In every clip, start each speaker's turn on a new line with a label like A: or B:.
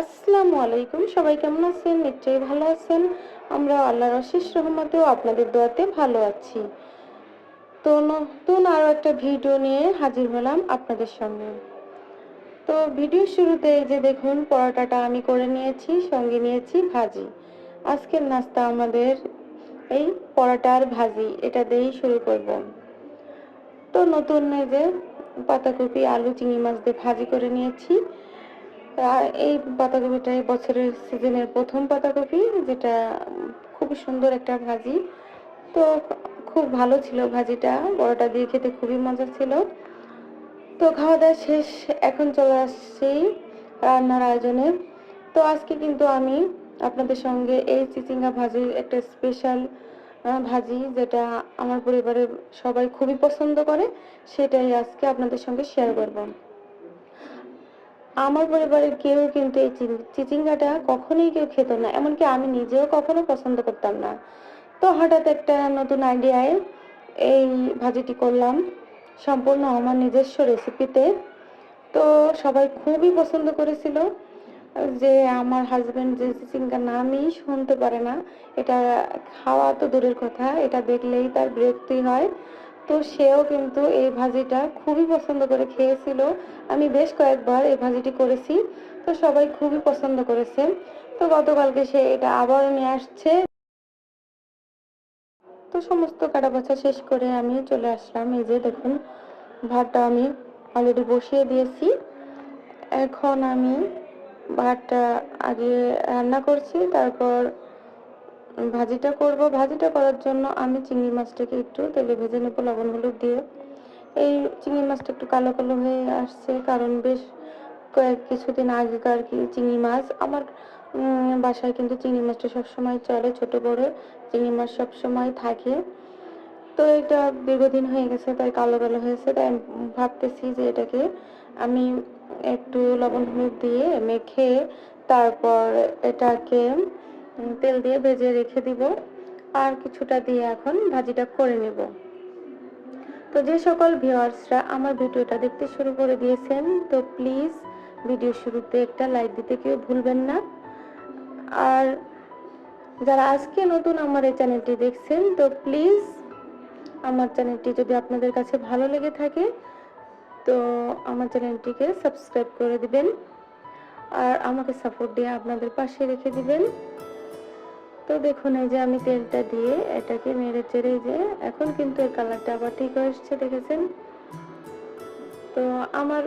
A: আসসালামু আলাইকুম। সবাই কেমন আছেন? নিশ্চয়ই ভালো আছেন। আমরা আল্লাহর অশেষ রহমতেও আপনাদের দোয়াতে ভালো আছি। তো নতুন আরও একটা ভিডিও নিয়ে হাজির হলাম আপনাদের সঙ্গে তো ভিডিও শুরুতে যে দেখুন, পরোটাটা আমি করে নিয়েছি, সঙ্গে নিয়েছি ভাজি। আজকের নাস্তা আমাদের এই পরোটার ভাজি, এটা দিয়েই শুরু করব। তো নতুন যে পাতাকপি, আলু, চিংড়ি মাছ দিয়ে ভাজি করে নিয়েছি। আর এই পাতাকপিটা এই বছরের সিজনের প্রথম পাতাকপি যেটা খুবই সুন্দর একটা ভাজি। তো খুব ভালো ছিল ভাজিটা, বড়টা দিয়ে খেতে খুবই মজা ছিল। তো খাওয়া দাওয়া শেষ, এখন চলে আসছি রান্নার আয়োজনে। তো আজকে কিন্তু আমি আপনাদের সঙ্গে এই চিচিঙ্গা ভাজির একটা স্পেশাল ভাজি, যেটা আমার পরিবারের সবাই খুবই পছন্দ করে, সেটাই আজকে আপনাদের সঙ্গে শেয়ার করব। আমার পরিবারের কেউ কিন্তু এই চিচিঙ্গাটা কখনোই কেউ খেত না, এমনকি আমি নিজেও কখনো পছন্দ করতাম না। তো হঠাৎ একটা নতুন আইডিয়ায় এই ভাজিটি করলাম, সম্পূর্ণ আমার নিজস্ব রেসিপিতে। তো সবাই খুবই পছন্দ করেছিল যে আমার হাজব্যান্ড যে চিচিঙ্গা নামই শুনতে পারে না, এটা খাওয়া তো দূরের কথা, এটা দেখলেই তার বিরক্তি হয়। তো সেও কিন্তু এই ভাজিটা খুবই পছন্দ করে খেয়েছিল। আমি বেশ কয়েকবার এই ভাজিটি করেছি, তো সবাই খুবই পছন্দ করেছে। তো গতকালকে সে এটা আবার নিয়ে আসছে। তো সমস্ত কাটা বাছা শেষ করে আমি চলে আসলাম। এই যে দেখুন, ভাতটা আমি অলরেডি বসিয়ে দিয়েছি। এখন আমি ভাতটা আগে রান্না করছি, তারপর ভাজিটা করব। ভাজিটা করার জন্য আমি চিংড়ি মাছটাকে একটু তেলে ভেজে নেব লবণ হলুদ দিয়ে। এই চিংড়ি মাছটা একটু কালো কালো হয়ে আসছে, কারণ বেশ কয়েক কিছুদিন আগেকার কি চিংড়ি মাছ। আমার বাসায় কিন্তু চিংড়ি মাছটা সবসময় চলে, ছোট বড় চিংড়ি মাছ সবসময় থাকে। তো এটা দীর্ঘদিন হয়ে গেছে, তাই কালো কালো হয়েছে, তাই ভাবতেছি যে এটাকে আমি একটু লবণ হলুদ দিয়ে মেখে তারপর এটাকে তেল দিয়ে ভেজে রেখে দিব আর কিছুটা দিয়ে এখন ভাজিটা করে নেব। তো যে সকল ভিউয়ার্সরা আমার ভিডিওটা দেখতে শুরু করে দিয়েছেন, তো প্লিজ ভিডিও শুরুতে একটা লাইক দিতে কেউ ভুলবেন না। আর যারা আজকে নতুন আমার এই চ্যানেলটি দেখছেন, তো প্লিজ আমার চ্যানেলটি যদি আপনাদের কাছে ভালো লেগে থাকে, তো আমার চ্যানেলটিকে সাবস্ক্রাইব করে দিবেন। আর আমাকে সাপোর্ট দিয়ে আপনাদের পাশে রেখে দিবেন। তো দেখুন, এই যে আমি তেলটা দিয়ে এটাকে নেড়ে চেড়ে যে এখন কিন্তু এর কালারটা আবার ঠিক হয়ে এসছে, দেখেছেন? তো আমার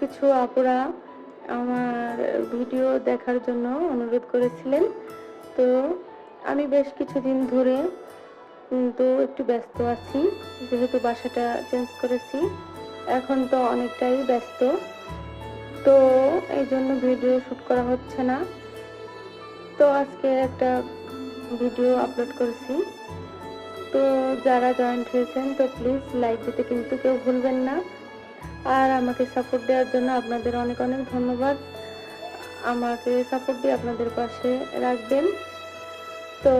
A: কিছু আপুরা আমার ভিডিও দেখার জন্য অনুরোধ করেছিলেন। তো আমি বেশ কিছুদিন ধরে তো একটু ব্যস্ত আছি, যেহেতু বাসাটা চেঞ্জ করেছি। এখন তো অনেকটাই ব্যস্ত। তো এই জন্য ভিডিও শ্যুট করা হচ্ছে না। তো আজকে একটা ভিডিও আপলোড করেছি। তো যারা জয়েন্ট হয়েছেন, তো প্লিজ লাইক দিতে কিন্তু কেউ ভুলবেন না। আর আমাকে সাপোর্ট দেওয়ার জন্য আপনাদের অনেক অনেক ধন্যবাদ। আমাকে সাপোর্ট দিয়ে আপনাদের পাশে রাখবেন। তো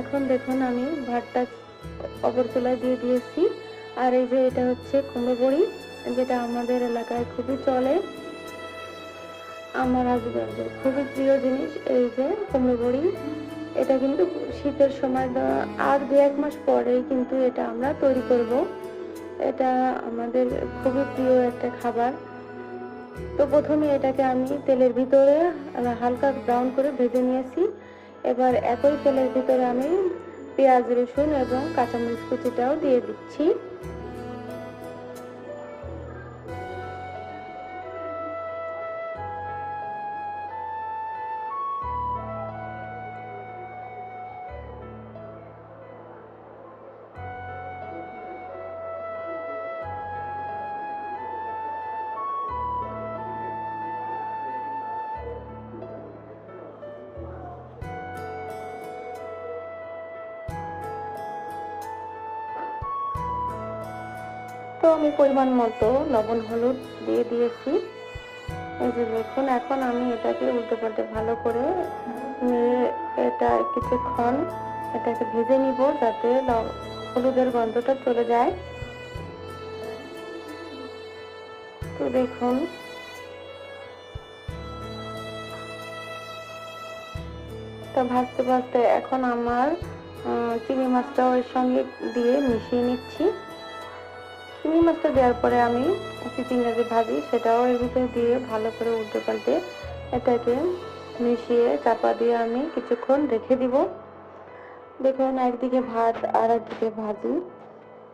A: এখন দেখুন আমি ভাতটা অপর চুলায় দিয়ে দিয়েছি। আর এই যে এটা হচ্ছে কুমড়ো বড়ি যেটা আমাদের এলাকায় খুবই চলে। আমার হাজব্যান্ডের খুবই প্রিয় জিনিস, এই যে কুমড়ো বড়ি, এটা কিন্তু শীতের সময় আর দু এক মাস পরেই কিন্তু এটা আমরা তৈরি করব। এটা আমাদের খুবই প্রিয় একটা খাবার। তো প্রথমে এটাকে আমি তেলের ভিতরে হালকা ব্রাউন করে ভেজে নিয়েছি। এবার একই তেলের ভিতরে আমি পেঁয়াজ, রসুন এবং কাঁচামরিচ কুচিটাও দিয়ে দিচ্ছি। তো আমি পরিমাণ মতো লবণ, হলুদ দিয়ে দিয়েছি। এই যে দেখুন, এখন আমি এটাকে উল্টে পাল্টে ভালো করে নিয়ে এটা কিছুক্ষণ এটাকে ভেজে নিব যাতে হলুদের গন্ধটা চলে যায়। তো দেখুন তো ভাজতে ভাজতে এখন আমার চিংড়ি মাছটা ওর সঙ্গে দিয়ে মিশিয়ে নিচ্ছি। চিংড়ি মাছটা দেওয়ার পরে আমি চিচিঙ্গা যে ভাজি, সেটাও এর ভিতরে দিয়ে ভালো করে উল্টে পাল্টে এটাকে মিশিয়ে চাপা দিয়ে আমি কিছুক্ষণ রেখে দিব। দেখুন, একদিকে ভাত আর একদিকে ভাজি।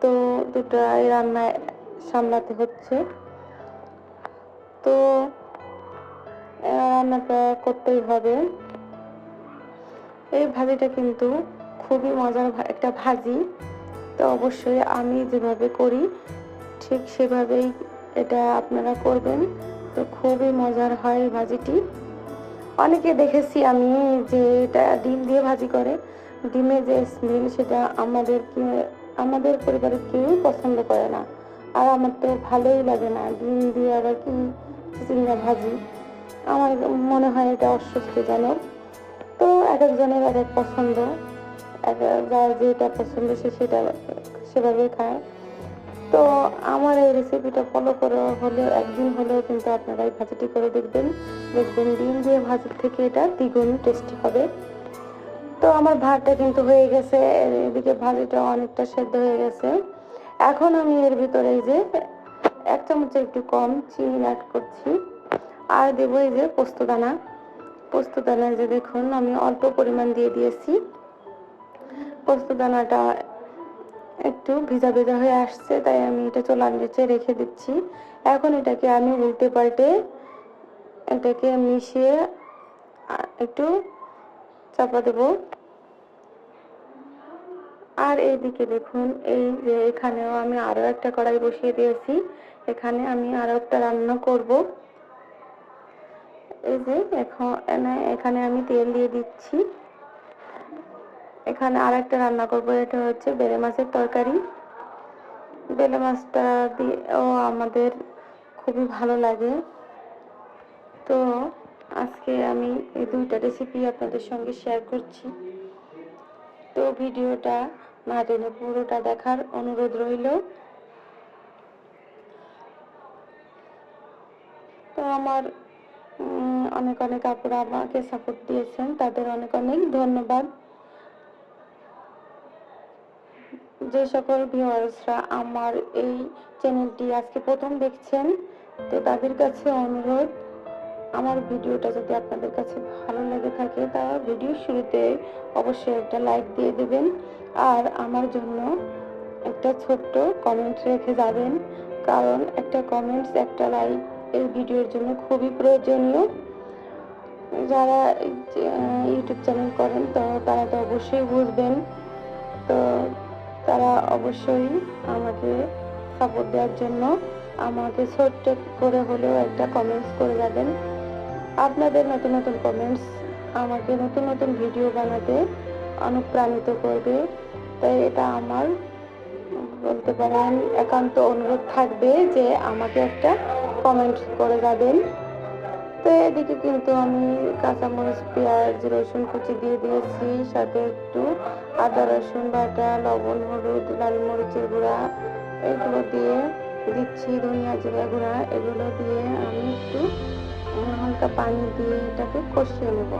A: তো দুটাই রান্নায় সামলাতে হচ্ছে। তো রান্নাটা করতেই হবে। এই ভাজিটা কিন্তু খুবই মজার একটা ভাজি। তো অবশ্যই আমি যেভাবে করি, ঠিক সেভাবেই এটা আপনারা করবেন। তো খুবই মজার হয় ভাজিটি। অনেকে দেখেছি আমি যে এটা ডিম দিয়ে ভাজি করে ডিমের যে স্মেল সেটা আমাদের আমাদের পরিবারের কেউই পছন্দ করে না। আর আমার তো ভালোই লাগে না ডিম দিয়ে আবার কি চিংড়া ভাজি। আমার মনে হয় এটা অস্বস্তিজনক। তো এক একজনের এক এক পছন্দ। যার যেটা পছন্দ সে সেটা সেভাবে খায়। তো আমার এই রেসিপিটা ফলো করে হলে একদিন হলেও কিন্তু আপনারা এই ভাজিটি করে দেখবেন। দেখবেন ডিম দিয়ে ভাজির থেকে এটা দ্বিগুণ টেস্টি হবে। তো আমার ভাতটা কিন্তু হয়ে গেছে, এদিকে ভাজিটা অনেকটা সেদ্ধ হয়ে গেছে। এখন আমি এর ভিতরে যে এক চামচের একটু কম চিনি অ্যাড করছি। আর দেবো এই যে পোস্তদানা পোস্তদানা যে দেখুন, আমি অল্প পরিমাণ দিয়ে দিয়েছি। পোস্তদানাটা একটু ভিজা ভিজা হয়ে আসছে, তাই আমি এটা চোলার নিচে রেখে দিচ্ছি। এখন এটাকে আমি উল্টে পাল্টে এটাকে মিশিয়ে একটু চাপা দেব। আর এইদিকে দেখুন, এই যে এখানেও আমি আরও একটা কড়াই বসিয়ে দিয়েছি। এখানে আমি আরও একটা রান্না করব। এই যে এখন এখানে আমি তেল দিয়ে দিচ্ছি। এখানে আর একটা রান্না করব, এটা হচ্ছে বেলে মাছের তরকারি। বেলে মাছটা দিয়েও আমাদের খুবই ভালো লাগে। তো আজকে আমি এই দুইটা রেসিপি আপনাদের সঙ্গে শেয়ার করছি। তো ভিডিওটা না পুরোটা দেখার অনুরোধ রইল। তো আমার অনেক অনেক আপুরা আমাকে সাপোর্ট দিয়েছেন, তাদের অনেক অনেক ধন্যবাদ। যে সকল ভিউয়ার্সরা আমার এই চ্যানেলটি আজকে প্রথম দেখছেন, তো তাদের কাছে অনুরোধ, আমার ভিডিওটা যদি আপনাদের কাছে ভালো লেগে থাকে, তা ভিডিও শুরুতে অবশ্যই একটা লাইক দিয়ে দেবেন। আর আমার জন্য একটা ছোট্ট কমেন্ট রেখে যাবেন, কারণ একটা কমেন্টস একটা লাইক এই ভিডিওর জন্য খুবই প্রয়োজনীয়। যারা ইউটিউব চ্যানেল করেন, তো তারা তো অবশ্যই বুঝবেন। তো তারা অবশ্যই আমাকে সাপোর্ট দেওয়ার জন্য আমাকে ছোট্ট করে হলেও একটা কমেন্টস করে যাবেন। আপনাদের নতুন নতুন কমেন্টস আমাকে নতুন নতুন ভিডিও বানাতে অনুপ্রাণিত করবে। তাই এটা আমার বলতে পারেন একান্ত অনুরোধ থাকবে যে আমাকে একটা কমেন্ট করে যাবেন। তো এদিকে কিন্তু আমি কাঁচামরিচ, পেঁয়াজ, রসুন কুচি দিয়ে দিয়েছি, সাথে একটু আদা, রসুন বাটা, লবণ, হলুদ, লাল মরিচের গুঁড়া এগুলো দিয়ে দিচ্ছি, ধনিয়া জিরা গুঁড়া এগুলো দিয়ে আমি একটু হালকা পানি দিয়ে এটাকে কষিয়ে নেব।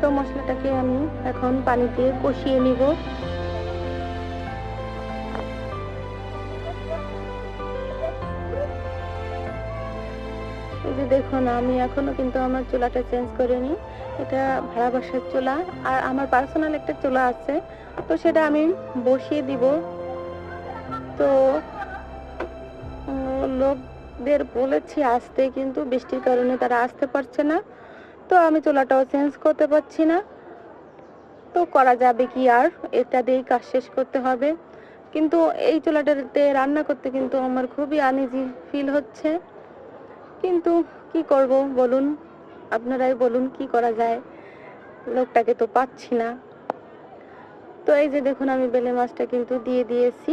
A: তো মশলাটাকে আমি এখন পানি দিয়ে কষিয়ে নিব। যে দেখুন, আমি এখনও কিন্তু আমার চুলাটা চেঞ্জ করিনি। এটা ভাড়া বাসার চুলা আর আমার পার্সোনাল একটা চুলা আছে। তো সেটা আমি বসিয়ে দিব। তো লোকদের বলেছি আসতে, কিন্তু বৃষ্টির কারণে তারা আসতে পারছে না। তো আমি চুলাটাও চেঞ্জ করতে পারছি না। তো করা যাবে কি আর? এটা দিয়েই কাজ শেষ করতে হবে। কিন্তু এই চুলাটাতে রান্না করতে কিন্তু আমার খুবই আনইজি ফিল হচ্ছে। কিন্তু কি করব বলুন? আপনারাই বলুন কি করা যায়? লোকটাকে তো পাচ্ছি না। তো এই যে দেখুন, আমি বেলে মাছটা কিন্তু দিয়ে দিয়েছি।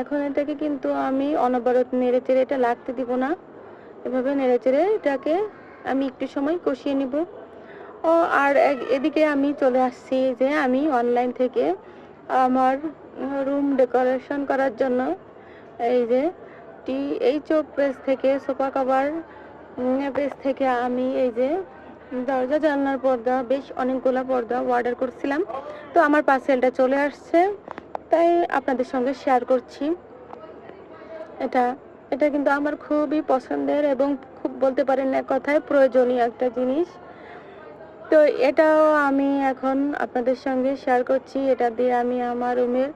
A: এখন এটাকে কিন্তু আমি অনবরত নেড়ে চেড়ে এটা লাগতে দিব না। এভাবে নেড়ে চেড়ে এটাকে আমি একটু সময় কষিয়ে নিব। ও, আর এদিকে আমি চলে আসছি যে আমি অনলাইন থেকে আমার রুম ডেকোরেশন করার জন্য। এই যে টি এইচ ও প্রেস থেকে সোফা কভার প্রেস থেকে আমি এই যে দরজা জানলার পর্দা, বেশ অনেকগুলো পর্দা অর্ডার করছিলাম। তো আমার পার্সেলটা চলে আসছে, তাই আপনাদের সঙ্গে শেয়ার করছি। এটা এটা কিন্তু আমার খুবই পছন্দের এবং খুব বলতে পারেন এক কথায় প্রয়োজনীয় একটা জিনিস। তো এটাও আমি এখন আপনাদের সঙ্গে শেয়ার করছি। এটা দিয়ে আমি আমার রুমের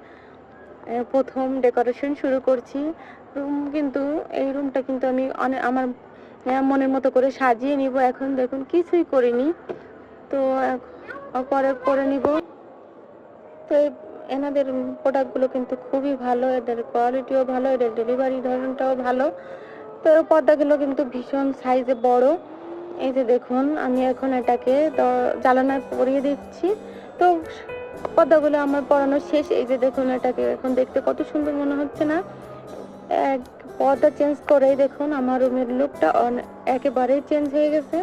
A: প্রথম ডেকোরেশন শুরু করছি। রুম কিন্তু এই রুমটা কিন্তু আমি অনেক আমার মনের মতো করে সাজিয়ে নিব। এখন দেখুন, কিছুই করিনি। তো পরে করে নিব। তো এনাদের প্রোডাক্টগুলো কিন্তু খুবই ভালো। এদের কোয়ালিটিও ভালো, এদের ডেলিভারি ধরনটাও ভালো। তো পর্দাগুলো কিন্তু ভীষণ সাইজে বড়। এই যে দেখুন, আমি এখন এটাকে জ্বালানায় পরিয়ে দিচ্ছি। তো পর্দাগুলো আমার পরানো শেষ। এই যে দেখুন, এটাকে এখন দেখতে কত সুন্দর মনে হচ্ছে না? এক পর্দা চেঞ্জ করেই দেখুন, আমার রুমের লুকটা একেবারেই চেঞ্জ হয়ে গেছে।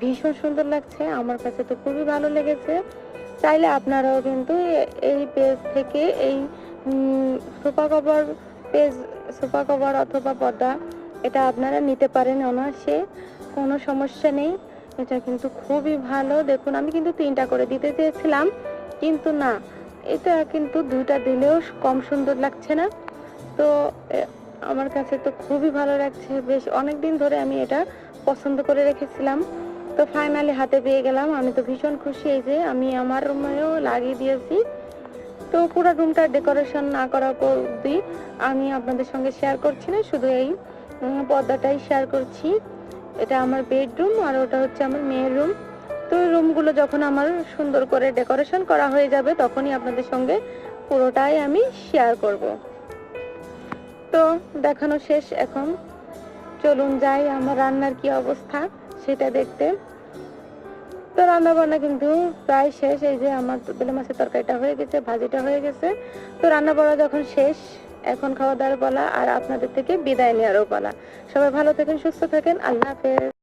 A: ভীষণ সুন্দর লাগছে, আমার কাছে তো খুবই ভালো লেগেছে। চাইলে আপনারাও কিন্তু এই পেজ থেকে এই sofa cover page sofa cover অথবা পর্দা, এটা আপনারা নিতে পারেন অনায়াসে, কোনো সমস্যা নেই। এটা কিন্তু খুবই ভালো। দেখুন, আমি কিন্তু তিনটা করে দিতে চেয়েছিলাম, কিন্তু না, এটা কিন্তু দুইটা দিলেও কম সুন্দর লাগছে না। তো আমার কাছে তো খুবই ভালো লাগছে। বেশ অনেক দিন ধরে আমি এটা পছন্দ করে রেখেছিলাম। তো ফাইনালি হাতে পেয়ে গেলাম। আমি তো ভীষণ খুশি এই যে আমি আমার রুমেও লাগিয়ে দিয়েছি। তো পুরো রুমটা ডেকোরেশন না করা অবধি আমি আপনাদের সঙ্গে শেয়ার করছি না। শুধু এই পর্দাটাই শেয়ার করছি। এটা আমার বেডরুম আর ওটা হচ্ছে আমার মেয়ের রুম তো রুমগুলো যখন আমার সুন্দর করে ডেকোরেশন করা হয়ে যাবে, তখনই আপনাদের সঙ্গে পুরোটাই আমি শেয়ার করব। তো দেখানো শেষ এখন। চলুন যাই আমার রান্নার কি অবস্থা, সেটা দেখতে। তো রান্না বান্না কিন্তু প্রায় শেষ, এই যে আমার বেলে মাছের তরকারিটা হয়ে গেছে, ভাজিটা হয়ে গেছে। তো রান্না বান্না যখন শেষ, এখন খাওয়া দাওয়ার বলা আর আপনাদের থেকে বিদায় নেওয়ারও বলা সবাই ভালো থাকেন, সুস্থ থাকেন, আল্লাহ হাফেজ।